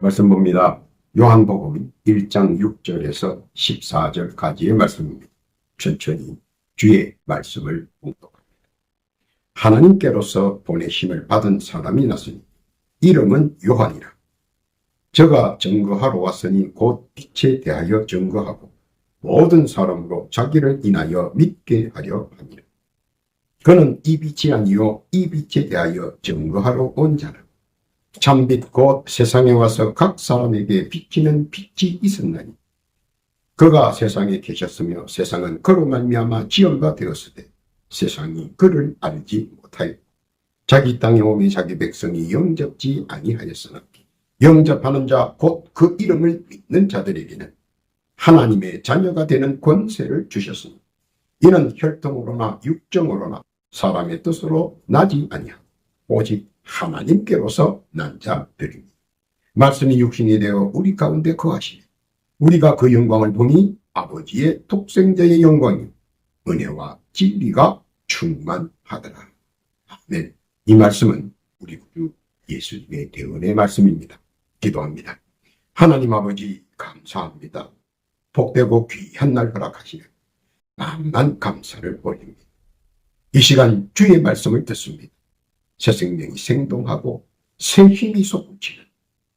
말씀 봅니다. 요한복음 1장 6절에서 14절까지의 말씀입니다. 천천히 주의 말씀을 봉독합니다. 하나님께로서 보내심을 받은 사람이 났으니 이름은 요한이라. 저가 증거하러 왔으니 곧 빛에 대하여 증거하고 모든 사람으로 자기를 인하여 믿게 하려 함이라. 그는 이 빛이 아니요 이 빛에 대하여 증거하러 온 자라. 참빛 곧 세상에 와서 각 사람에게 비치는 빛이 있었나니. 그가 세상에 계셨으며 세상은 그로 말미암아 지연가 되었으되 세상이 그를 알지 못하여 자기 땅에 오면 자기 백성이 영접지 아니하였으나 영접하는 자 곧 그 이름을 믿는 자들에게는 하나님의 자녀가 되는 권세를 주셨으니 이는 혈통으로나 육정으로나 사람의 뜻으로 나지 아니하고 오직 하나님께로서 난 자들입니다. 말씀이 육신이 되어 우리 가운데 거하시니 우리가 그 영광을 보니 아버지의 독생자의 영광이 은혜와 진리가 충만하더라. 아멘. 이 말씀은 우리 구주 예수님의 대언의 말씀입니다. 기도합니다. 하나님 아버지 감사합니다. 복되고 귀한 날 허락하시네. 만만 감사를 올립니다. 이 시간 주의 말씀을 듣습니다. 새 생명이 생동하고 새 힘이 솟구치는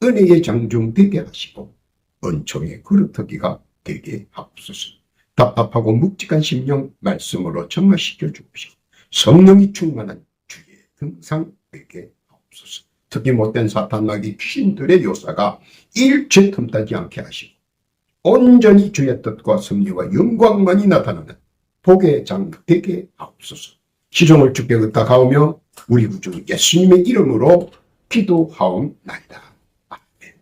은혜의 장중 되게 하시고 은총의 그릇터기가 되게 하옵소서. 답답하고 묵직한 심령 말씀으로 정화시켜 주옵시고 성령이 충만한 주의 등상 되게 하옵소서. 특히 못된 사탄마귀 귀신들의 요사가 일체 틈타지 않게 하시고 온전히 주의 뜻과 섭리와 영광만이 나타나는 복의 장 되게 하옵소서. 시종을 주께 의탁하오며 우리 구주 예수님의 이름으로 기도하옵나이다. 아멘.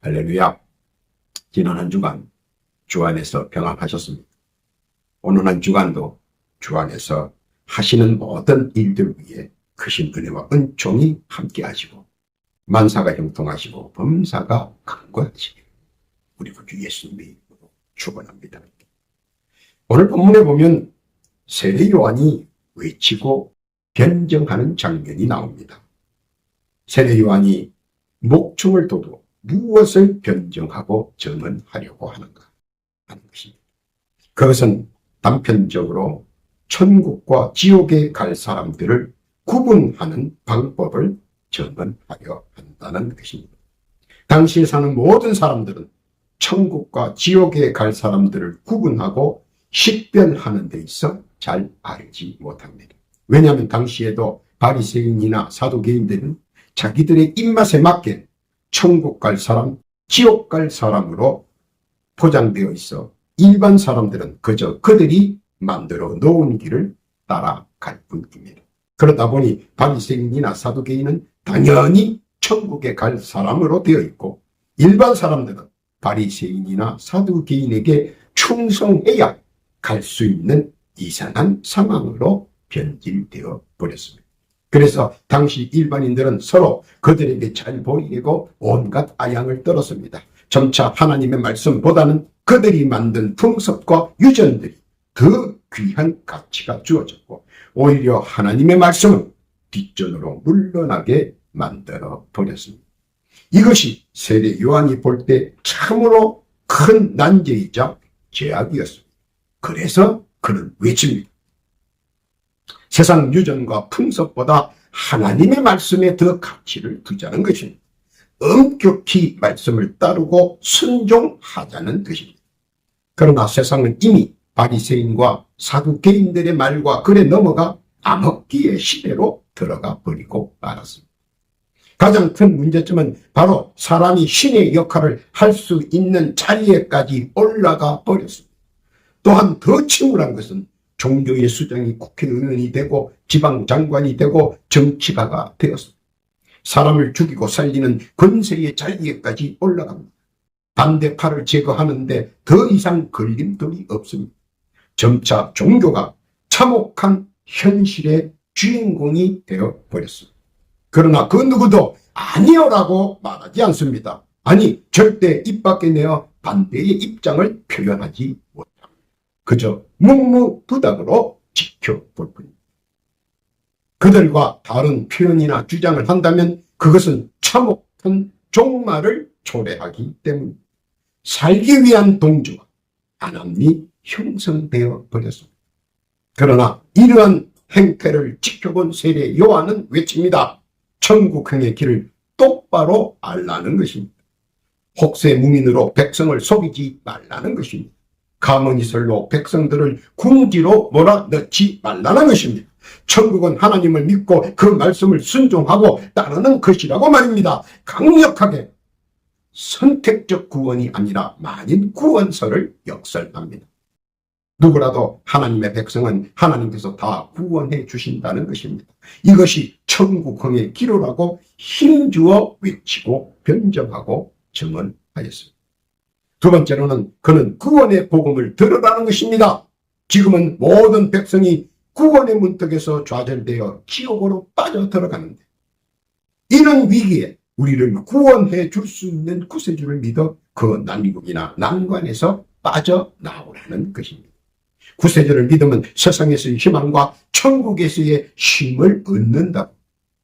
할렐루야. 지난 한 주간 주 안에서 평안하셨습니다. 오늘 한 주간도 주 안에서 하시는 모든 일들 위에 크신 은혜와 은총이 함께 하시고 만사가 형통하시고 범사가 강구하시길 우리 구주 예수님의 이름으로 축원합니다. 오늘 본문에 보면 세례 요한이 외치고 변정하는 장면이 나옵니다. 세례 요한이 목충을 둬도 무엇을 변정하고 증언하려고 하는가 하는 것입니다. 그것은 단편적으로 천국과 지옥에 갈 사람들을 구분하는 방법을 증언하려 한다는 것입니다. 당시에 사는 모든 사람들은 천국과 지옥에 갈 사람들을 구분하고 식별하는 데 있어 잘 알지 못합니다. 왜냐하면 당시에도 바리새인이나 사도개인들은 자기들의 입맛에 맞게 천국 갈 사람, 지옥 갈 사람으로 포장되어 있어 일반 사람들은 그저 그들이 만들어 놓은 길을 따라갈 뿐입니다. 그러다 보니 바리새인이나 사도개인은 당연히 천국에 갈 사람으로 되어 있고 일반 사람들은 바리새인이나 사두개인에게 충성해야 갈 수 있는 이상한 상황으로 변질되어 버렸습니다. 그래서 당시 일반인들은 서로 그들에게 잘 보이고 온갖 아양을 떨었습니다. 점차 하나님의 말씀보다는 그들이 만든 풍습과 유전들이 더 귀한 가치가 주어졌고 오히려 하나님의 말씀은 뒷전으로 물러나게 만들어 버렸습니다. 이것이 세례 요한이 볼 때 참으로 큰 난제이자 죄악이었습니다. 그래서 그는 외칩니다. 세상 유전과 풍습보다 하나님의 말씀에 더 가치를 두자는 것입니다. 엄격히 말씀을 따르고 순종하자는 것입니다. 그러나 세상은 이미 바리새인과 사두개인들의 말과 글에 넘어가 암흑기의 시대로 들어가 버리고 말았습니다. 가장 큰 문제점은 바로 사람이 신의 역할을 할 수 있는 자리에까지 올라가 버렸습니다. 또한 더 침울한 것은 종교의 수장이 국회의원이 되고 지방장관이 되고 정치가가 되었습니다. 사람을 죽이고 살리는 권세의 자리에까지 올라갑니다. 반대파를 제거하는데 더 이상 걸림돌이 없습니다. 점차 종교가 참혹한 현실의 주인공이 되어 버렸습니다. 그러나 그 누구도 아니요라고 말하지 않습니다. 아니 절대 입 밖에 내어 반대의 입장을 표현하지 못합니다. 그저 묵묵부답으로 지켜볼 뿐입니다. 그들과 다른 표현이나 주장을 한다면 그것은 참혹한 종말을 초래하기 때문 살기 위한 동조와 안함이 형성되어 버렸습니다. 그러나 이러한 행태를 지켜본 세례 요한은 외칩니다. 천국행의 길을 똑바로 알라는 것입니다. 혹세 무민으로 백성을 속이지 말라는 것입니다. 가문이설로 백성들을 궁지로 몰아넣지 말라는 것입니다. 천국은 하나님을 믿고 그 말씀을 순종하고 따르는 것이라고 말입니다. 강력하게 선택적 구원이 아니라 만인 구원서를 역설합니다. 누구라도 하나님의 백성은 하나님께서 다 구원해 주신다는 것입니다. 이것이 천국형의 기로라고 힘주어 외치고 변정하고 증언하였습니다. 두 번째로는 그는 구원의 복음을 들으라는 것입니다. 지금은 모든 백성이 구원의 문턱에서 좌절되어 지옥으로 빠져 들어가는데 이런 위기에 우리를 구원해 줄 수 있는 구세주를 믿어 그 난국이나 난관에서 빠져나오라는 것입니다. 구세주를 믿으면 세상에서의 희망과 천국에서의 힘을 얻는다.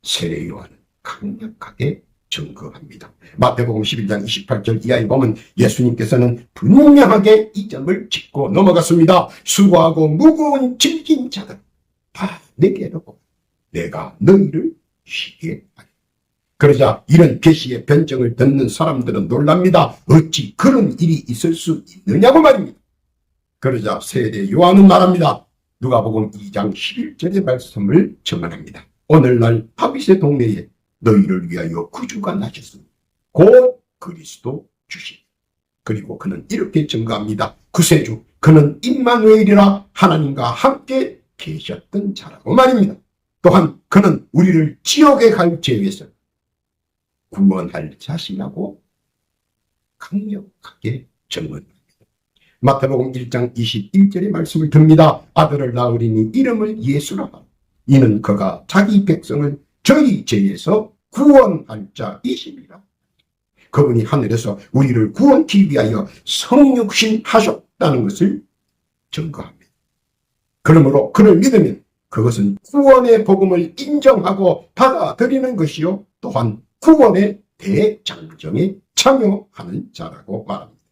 세례 요한은 강력하게 증거합니다. 마태복음 11장 28절 이하에 보면 예수님께서는 분명하게 이 점을 짚고 넘어갔습니다. 수고하고 무거운 질긴 자들 다 내게로. 내가 너희를 쉬게 하리. 그러자 이런 계시의 변정을 듣는 사람들은 놀랍니다. 어찌 그런 일이 있을 수 있느냐고 말입니다. 그러자 세례 요한은 말합니다. 누가복음 2장 11절의 말씀을 전언합니다. 오늘날 다윗의 동네에 너희를 위하여 구주가 나셨습니다. 곧 그리스도 주신. 그리고 그는 이렇게 증거합니다. 구세주 그는 임마누엘이라 하나님과 함께 계셨던 자라고 말입니다. 또한 그는 우리를 지옥에 갈 죄에서 구원할 자신이라고 강력하게 증언합니다. 마태복음 1장 21절의 말씀을 듭니다. 아들을 낳으리니 이름을 예수라. 이는 그가 자기 백성을 저희 죄에서 구원할 자이십니다. 그분이 하늘에서 우리를 구원하기 위하여 성육신 하셨다는 것을 증거합니다. 그러므로 그를 믿으면 그것은 구원의 복음을 인정하고 받아들이는 것이요 또한 구원의 대장정에 참여하는 자라고 말합니다.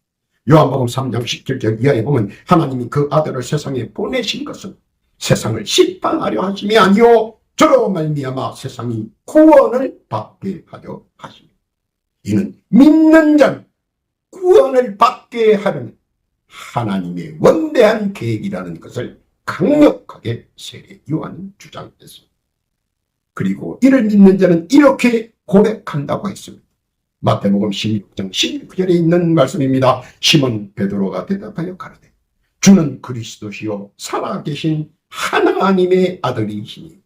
요한복음 3장 17절 이하에 보면 하나님이 그 아들을 세상에 보내신 것은 세상을 심판하려 하심이 아니요 저로 말미암아 세상이 구원을 받게 하려 하십니다. 이는 믿는 자는 구원을 받게 하려는 하나님의 원대한 계획이라는 것을 강력하게 세례 요한은 주장했습니다. 그리고 이를 믿는 자는 이렇게 고백한다고 했습니다. 마태복음 16장 16절에 있는 말씀입니다. 시몬 베드로가 대답하여 가라되 주는 그리스도시요 살아계신 하나님의 아들이시니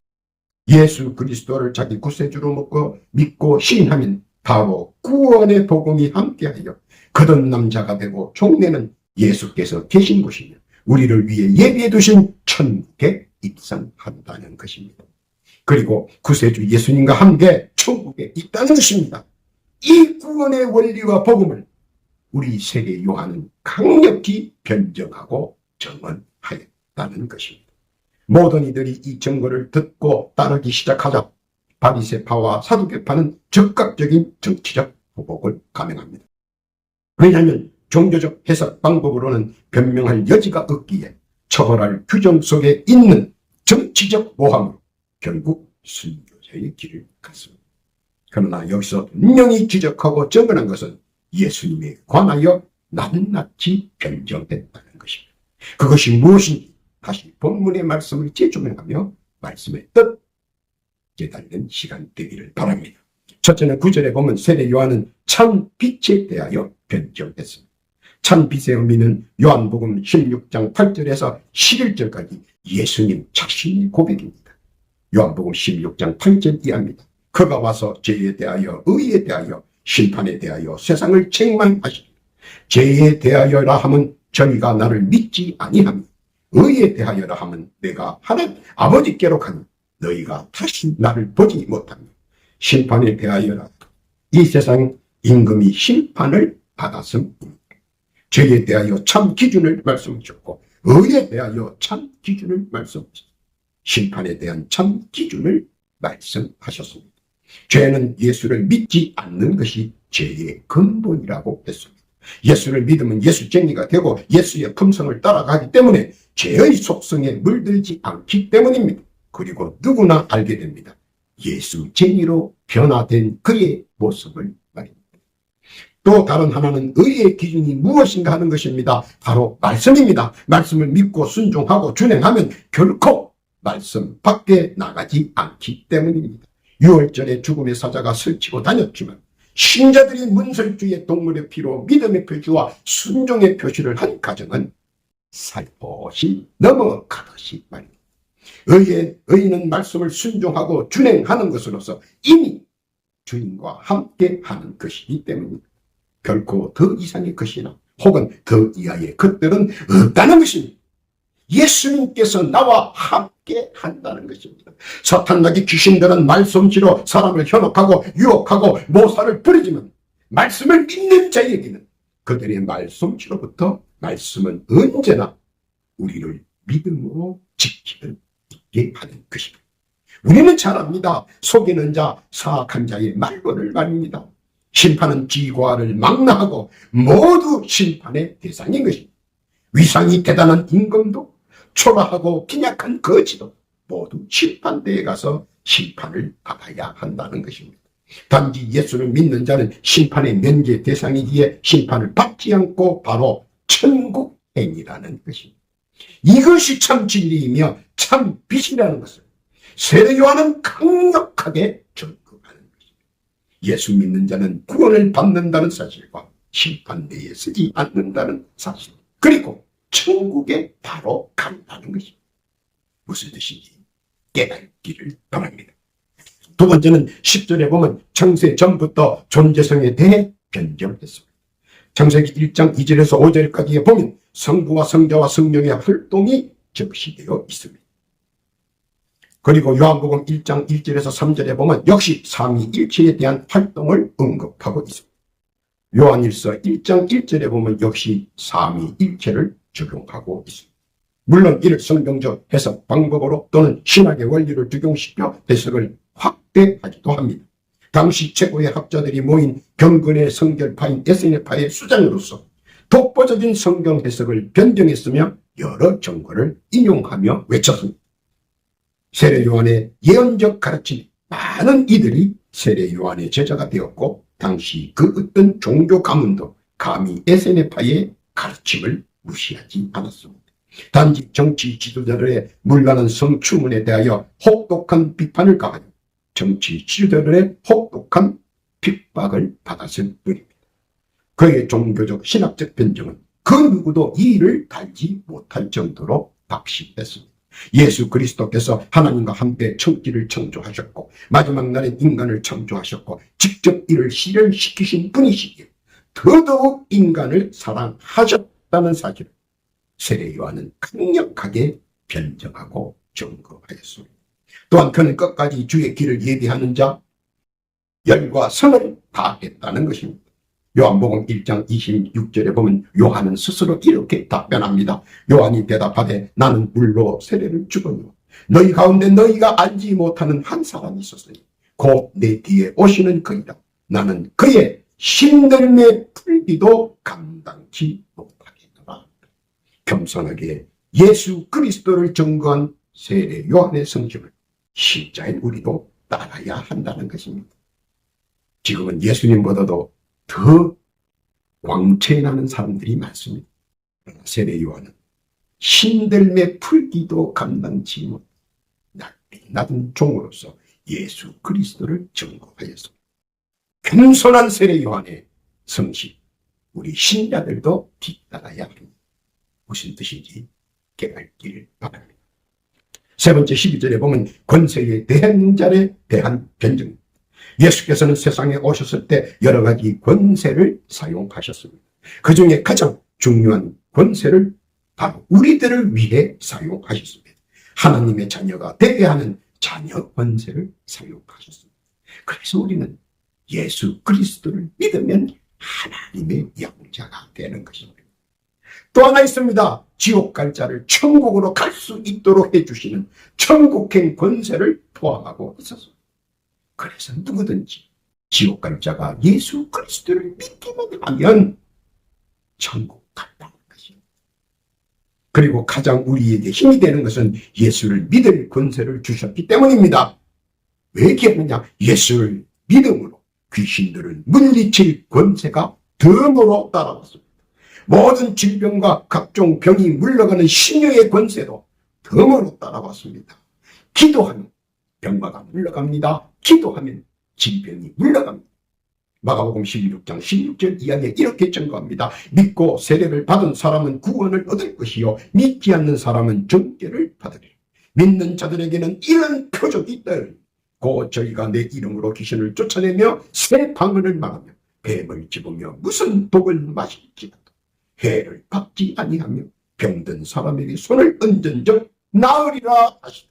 예수 그리스도를 자기 구세주로 먹고 믿고 시인하면 바로 구원의 복음이 함께하여 거듭 남 자가 되고 종래는 예수께서 계신 곳이며 우리를 위해 예비해 두신 천국에 입성한다는 것입니다. 그리고 구세주 예수님과 함께 천국에 있다는 것입니다. 이 구원의 원리와 복음을 우리 세계 요한은 강력히 변정하고 정언하였다는 것입니다. 모든 이들이 이 증거를 듣고 따르기 시작하자 바리세파와 사두개파는 적극적인 정치적 보복을 감행합니다. 왜냐하면 종교적 해석 방법으로는 변명할 여지가 없기에 처벌할 규정 속에 있는 정치적 모함으로 결국 순교자의 길을 갔습니다. 그러나 여기서 분명히 지적하고 정언한 것은 예수님에 관하여 낱낱이 변정됐다는 것입니다. 그것이 무엇인지 다시 본문의 말씀을 재조명하며 말씀의 뜻 깨달는 시간 되기를 바랍니다. 첫째는 구절에 보면 세례 요한은 참 빛에 대하여 변정했습니다. 참 빛의 의미는 요한복음 16장 8절에서 11절까지 예수님 자신의 고백입니다. 요한복음 16장 8절 이하입니다. 그가 와서 죄에 대하여 의에 대하여 심판에 대하여 세상을 책망하시니 죄에 대하여라 하면 저희가 나를 믿지 아니하며 의에 대하여라 하면 내가 하나님 아버지께로 가니 너희가 다시 나를 보지 못하며 심판에 대하여라 이 세상 임금이 심판을 받았음입니다. 죄에 대하여 참 기준을 말씀하셨고 의에 대하여 참 기준을 말씀하셨습니다. 심판에 대한 참 기준을 말씀하셨습니다. 죄는 예수를 믿지 않는 것이 죄의 근본이라고 했습니다. 예수를 믿으면 예수쟁이가 되고 예수의 품성을 따라가기 때문에 죄의 속성에 물들지 않기 때문입니다. 그리고 누구나 알게 됩니다. 예수쟁이로 변화된 그의 모습을 말입니다. 또 다른 하나는 의의 기준이 무엇인가 하는 것입니다. 바로 말씀입니다. 말씀을 믿고 순종하고 준행하면 결코 말씀 밖에 나가지 않기 때문입니다. 6월절에 죽음의 사자가 설치고 다녔지만 신자들이 문설주의 동물의 피로 믿음의 표시와 순종의 표시를 한 가정은 살포시 넘어가듯이 말입니다. 의의, 의인은 말씀을 순종하고 준행하는 것으로서 이미 주인과 함께 하는 것이기 때문입니다. 결코 더 이상의 것이나 혹은 더 이하의 것들은 없다는 것입니다. 예수님께서 나와 함께 한다는 것입니다. 사탄나기 귀신들은 말솜씨로 사람을 현혹하고 유혹하고 모사를 부리지만 말씀을 믿는 자에게는 그들의 말솜씨로부터 말씀은 언제나 우리를 믿음으로 지키는 있게 하는 것입니다. 우리는 잘 압니다. 속이는 자, 사악한 자의 말론을 말입니다. 심판은 지과를 망라하고 모두 심판의 대상인 것입니다. 위상이 대단한 임금도 초라하고 빈약한 거지도 모두 심판대에 가서 심판을 받아야 한다는 것입니다. 단지 예수를 믿는 자는 심판의 면제 대상이기에 심판을 받지 않고 바로 천국 행이라는 것입니다. 이것이 참 진리이며 참 빛이라는 것을 세례 요한은 강력하게 전급하는 것입니다. 예수 믿는 자는 구원을 받는다는 사실과 심판대에 서지 않는다는 사실 그리고 천국에 바로 간다는 것입니다. 무슨 뜻인지 깨닫기를 바랍니다. 두 번째는 10절에 보면 창세 전부터 존재성에 대해 변경을 했습니다. 창세기 1장 2절에서 5절까지에 보면 성부와 성자와 성령의 활동이 적시되어 있습니다. 그리고 요한복음 1장 1절에서 3절에 보면 역시 삼위일체에 대한 활동을 언급하고 있습니다. 요한일서 1장 1절에 보면 역시 삼위일체를 적용하고 있습니다. 물론 이를 성경적 해석 방법으로 또는 신학의 원리를 적용시켜 해석을 확대하기도 합니다. 당시 최고의 학자들이 모인 경건의 성결파인 에스네파의 수장으로서 독보적인 성경 해석을 변경했으며 여러 정보를 인용하며 외쳤습니다. 세례 요한의 예언적 가르침 많은 이들이 세례 요한의 제자가 되었고 당시 그 어떤 종교 가문도 감히 에세네파의 가르침을 무시하지 않았습니다. 단지 정치 지도자들의 물러난 성추문에 대하여 혹독한 비판을 가하여 정치 지도자들의 혹독한 핍박을 받았을 뿐입니다. 그의 종교적 신학적 변정은 그 누구도 이의를 달지 못할 정도로 박시했습니다. 예수 그리스도께서 하나님과 함께 천지를 창조하셨고 마지막 날에 인간을 창조하셨고 직접 이를 실현시키신 분이시기에 더더욱 인간을 사랑하셨다는 사실을 세례 요한은 강력하게 변정하고 증거하였습니다. 또한 그는 끝까지 주의 길을 예비하는 자 열과 성을 다했다는 것입니다. 요한복음 1장 26절에 보면 요한은 스스로 이렇게 답변합니다. 요한이 대답하되 나는 물로 세례를 주거니와 너희 가운데 너희가 알지 못하는 한 사람이 있었으니 곧 내 뒤에 오시는 그이다. 나는 그의 신들매 풀기도 감당치 못하겠노라. 겸손하게 예수 그리스도를 증거한 세례 요한의 성심을 신자인 우리도 따라야 한다는 것입니다. 지금은 예수님보다도 더 광채 나는 사람들이 많습니다. 세례 요한은 신들매 풀기도 감당치 못 낮은 종으로서 예수 그리스도를 증거하였습니다. 겸손한 세례 요한의 성실, 우리 신자들도 뒤따라야 합니다. 무슨 뜻인지 깨닫기를 바랍니다. 세 번째 12절에 보면 권세에 대한 자에 대한 변증. 예수께서는 세상에 오셨을 때 여러 가지 권세를 사용하셨습니다. 그 중에 가장 중요한 권세를 바로 우리들을 위해 사용하셨습니다. 하나님의 자녀가 되게 하는 자녀 권세를 사용하셨습니다. 그래서 우리는 예수 그리스도를 믿으면 하나님의 영자가 되는 것입니다. 또 하나 있습니다. 지옥 갈 자를 천국으로 갈 수 있도록 해주시는 천국행 권세를 포함하고 있어서 그래서 누구든지 지옥 갈 자가 예수 그리스도를 믿기만 하면 천국 간다는 것입니다. 그리고 가장 우리에게 힘이 되는 것은 예수를 믿을 권세를 주셨기 때문입니다. 왜 얘기하느냐? 예수를 믿음으로 귀신들을 물리칠 권세가 덤으로 따라왔습니다. 모든 질병과 각종 병이 물러가는 신유의 권세도 덤으로 따라왔습니다. 기도하면 병마가 물러갑니다. 기도하면 질병이 물러갑니다. 마가복음 16장 16절 이하에 이렇게 증거합니다. 믿고 세례를 받은 사람은 구원을 얻을 것이요 믿지 않는 사람은 정죄를 받으리라. 믿는 자들에게는 이런 표적이 있다. 고 저희가 내 이름으로 귀신을 쫓아내며 새 방언을 말하며 뱀을 집으며 무슨 독을 마실지라도 해를 받지 아니하며 병든 사람에게 손을 얹은 적 나으리라 하시다.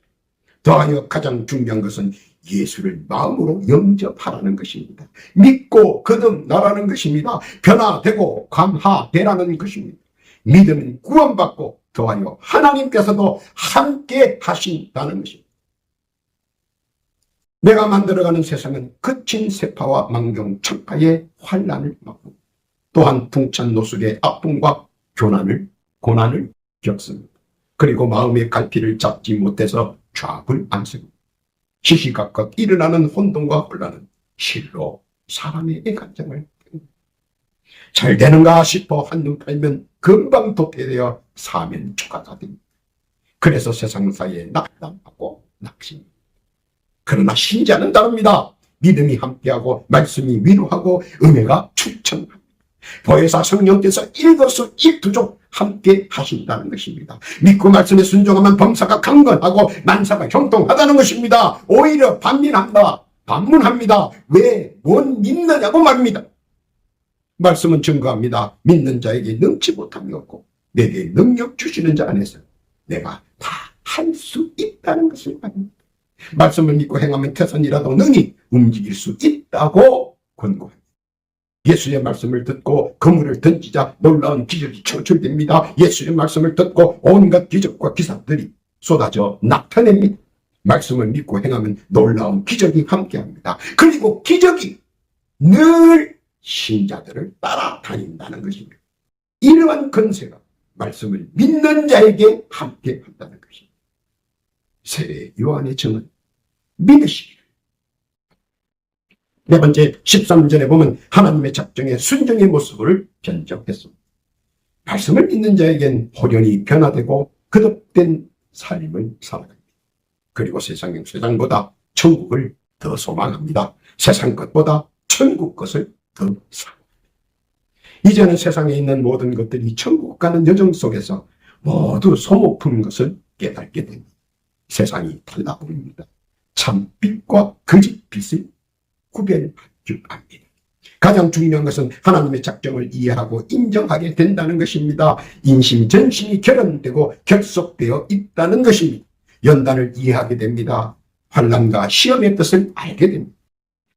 더하여 가장 중요한 것은 예수를 마음으로 영접하라는 것입니다. 믿고 거듭나라는 것입니다. 변화되고 감화되라는 것입니다. 믿음은 구원받고 더하여 하나님께서도 함께 하신다는 것입니다. 내가 만들어가는 세상은 거친 세파와 망경 천파의 환란을 맞고 또한 풍찬 노숙의 아픔과 교난을 고난을 겪습니다. 그리고 마음의 갈피를 잡지 못해서 좌불 안쓰고 시시각각 일어나는 혼돈과 혼란은 실로 사람의 애간장을 잘 되는가 싶어 한눈 팔면 금방 도태되어 사면 초가가 됩니다. 그래서 세상 사이에 낙담하고 낙심. 그러나 신자는 다릅니다. 믿음이 함께하고 말씀이 위로하고 은혜가 추천합니다. 보혜사 성령께서 일거수 일투족 함께 하신다는 것입니다. 믿고 말씀에 순종하면 범사가 강건하고 만사가 형통하다는 것입니다. 오히려 반민한다. 반문합니다. 왜? 못 믿느냐고 말입니다. 말씀은 증거합니다. 믿는 자에게 능치 못함이 없고 내게 능력 주시는 자 안에서 내가 다 할 수 있다는 것을 말입니다. 말씀을 믿고 행하면 태산이라도 능히 움직일 수 있다고 권고합니다. 예수의 말씀을 듣고 그물을 던지자 놀라운 기적이 창출됩니다. 예수의 말씀을 듣고 온갖 기적과 기사들이 쏟아져 나타냅니다. 말씀을 믿고 행하면 놀라운 기적이 함께합니다. 그리고 기적이 늘 신자들을 따라다닌다는 것입니다. 이러한 건세가 말씀을 믿는 자에게 함께한다는 것입니다. 세례 요한의 정은 믿으시기를. 네 번째 13절에 보면 하나님의 작정에 순종의 모습을 견적했습니다. 말씀을 믿는 자에겐 호련히 변화되고 거듭된 삶을 살아갑니다. 그리고 세상의 세상보다 천국을 더 소망합니다. 세상 것보다 천국 것을 더 사랑합니다. 이제는 세상에 있는 모든 것들이 천국 가는 여정 속에서 모두 소모품인 것을 깨닫게 됩니다. 세상이 달라 보입니다. 참 빛과 거짓 빛을 압니다. 가장 중요한 것은 하나님의 작정을 이해하고 인정하게 된다는 것입니다. 인심, 전심이 결연되고 결속되어 있다는 것입니다. 연단을 이해하게 됩니다. 환란과 시험의 뜻을 알게 됩니다.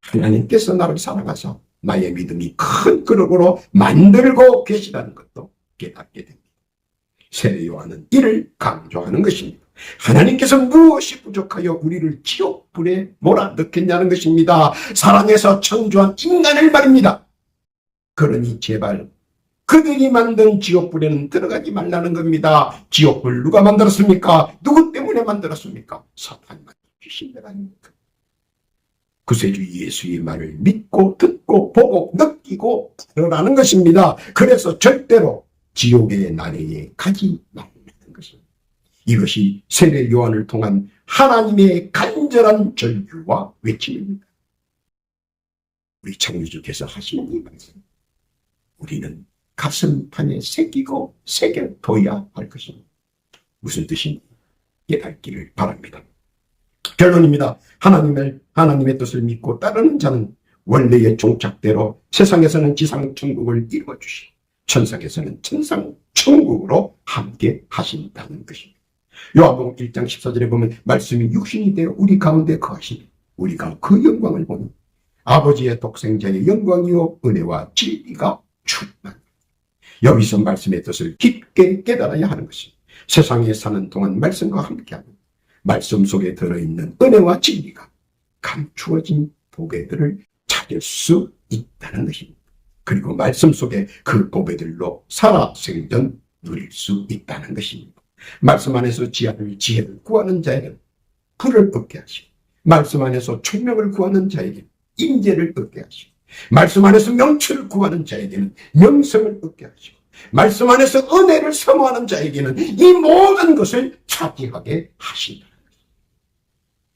하나님께서 나를 사랑하사 나의 믿음이 큰 그릇으로 만들고 계시다는 것도 깨닫게 됩니다. 세례 요한은 이를 강조하는 것입니다. 하나님께서 무엇이 부족하여 우리를 지옥불에 몰아넣겠냐는 것입니다. 사랑해서 창조한 인간을 말입니다. 그러니 제발 그들이 만든 지옥불에는 들어가지 말라는 겁니다. 지옥불 누가 만들었습니까? 누구 때문에 만들었습니까? 사탄과 귀신들 아닙니까? 구세주 예수의 말을 믿고 듣고 보고 느끼고 들으라는 것입니다. 그래서 절대로 지옥의 나래에 가지 것입니다. 이것이 세례 요한을 통한 하나님의 간절한 절규와 외침입니다. 우리 창조주께서 하시는 이 말씀. 우리는 가슴판에 새기고 새겨둬야 할 것입니다. 무슨 뜻인지 깨닫기를 바랍니다. 결론입니다. 하나님을, 하나님의 뜻을 믿고 따르는 자는 원래의 종착대로 세상에서는 지상 천국을 이루어 주시, 천상에서는 천상 천국으로 함께 하신다는 것입니다. 요한복음 1장 14절에 보면 말씀이 육신이 되어 우리 가운데 거하시니 우리가 그 영광을 보니 아버지의 독생자의 영광이요 은혜와 진리가 충만. 여기서 말씀의 뜻을 깊게 깨달아야 하는 것입니다. 세상에 사는 동안 말씀과 함께하는 말씀 속에 들어있는 은혜와 진리가 감추어진 보배들을 가질 수 있다는 것입니다. 그리고 말씀 속에 그 보배들로 살아 생전 누릴 수 있다는 것입니다. 말씀 안에서 지혜를, 지혜를 구하는 자에게는 불을 얻게 하시고 말씀 안에서 총명을 구하는 자에게는 인재를 얻게 하시고 말씀 안에서 명철을 구하는 자에게는 명성을 얻게 하시고 말씀 안에서 은혜를 사모하는 자에게는 이 모든 것을 차지하게 하신다.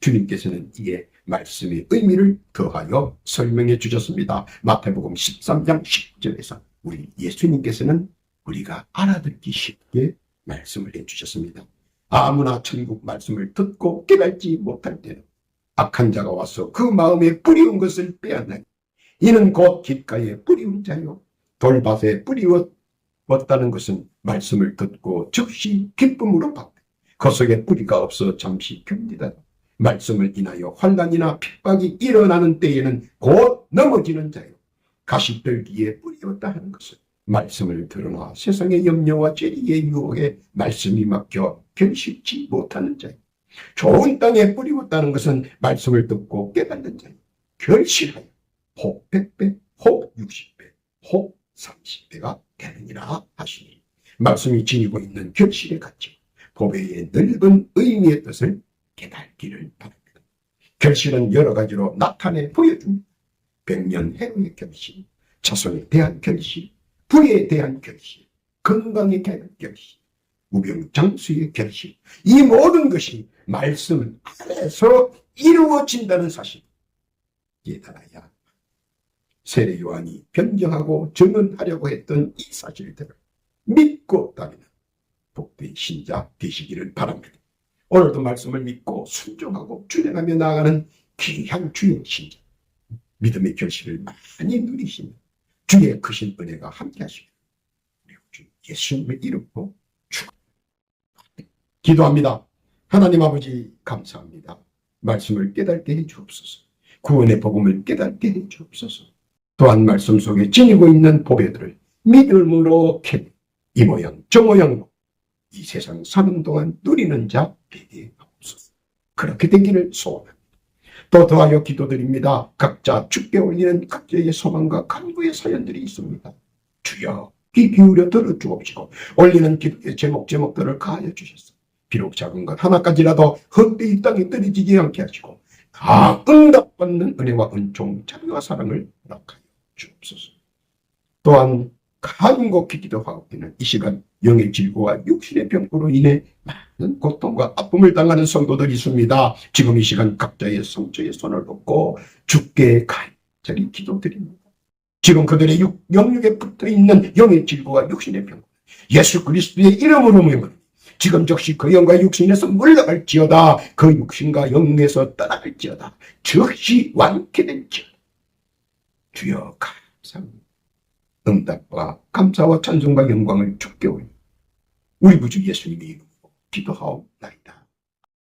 주님께서는 이에 말씀의 의미를 더하여 설명해 주셨습니다. 마태복음 13장 10절에서 우리 예수님께서는 우리가 알아듣기 쉽게 말씀을 해 주셨습니다. 아무나 천국 말씀을 듣고 깨달지 못할 때는 악한 자가 와서 그 마음에 뿌리운 것을 빼앗나니 이는 곧 길가에 뿌리운 자요 돌밭에 뿌리웠다는 것은 말씀을 듣고 즉시 기쁨으로 받고 그 속에 뿌리가 없어 잠시 견디다 말씀을 인하여 환란이나 핍박이 일어나는 때에는 곧 넘어지는 자요 가시떨기에 뿌리었다 하는 것은 말씀을 드러나 세상의 염려와 죄리의 유혹에 말씀이 막혀 견실지 못하는 자요 좋은 땅에 뿌리웠다는 것은 말씀을 듣고 깨닫는 자요 결실하여 혹 100배, 혹 60배, 혹 30배가 되느니라 하시니 말씀이 지니고 있는 결실의 가치, 보배의 넓은 의미의 뜻을 깨닫기를 바랍니다. 결실은 여러 가지로 나타내 보여줍니다. 백년 해로의 결실, 자손에 대한 결실, 부에 대한 결실, 건강에 대한 결실, 우병장수의 결실, 이 모든 것이 말씀 안에서 이루어진다는 사실 깨달아야 세례 요한이 변경하고 증언하려고 했던 이 사실들을 믿고 따르는 복된 신자 되시기를 바랍니다. 오늘도 말씀을 믿고 순종하고 준행하며 나아가는 귀한 주의 신자 믿음의 결실을 많이 누리시며 주의 크신 은혜가 함께 하시며 우리 주 예수님의 이름으로 축 기도합니다. 하나님 아버지 감사합니다. 말씀을 깨닫게 해 주옵소서. 구원의 복음을 깨닫게 해 주옵소서. 또한 말씀 속에 지니고 있는 보배들을 믿음으로 캐, 이 모양 저 모양으로 이 세상 사는 동안 누리는 자 되게 하옵소서. 그렇게 되기를 소원합니다. 또 더하여 기도드립니다. 각자 죽게 올리는 각자의 소망과 간구의 사연들이 있습니다. 주여 귀 기울여 들어주옵시고 올리는 기도의 제목 제목들을 가하여 주셨어. 비록 작은 것 하나까지라도 헛되이 땅에 떨어지지 않게 하시고 다 응답받는 은혜와 은총 자비와 사랑을 허락하여 주옵소서. 또한 간곡히 기도하옵기는 이 시간 영의 질고와 육신의 병으로 인해 많은 고통과 아픔을 당하는 성도들이 있습니다. 지금 이 시간 각자의 성처에 손을 얹고 죽게 간절히 기도드립니다. 지금 그들의 육, 영육에 붙어있는 영의 질고와 육신의 병 예수 그리스도의 이름으로 명하니 지금 즉시 그 영과 육신에서 물러갈지어다 그 육신과 영에서 떠나갈지어다 즉시 완쾌될지어다 주여 감사합니다. 응답과 감사와 찬송과 영광을 올리 우리 구주 예수님의 이름으로 기도하옵나이다.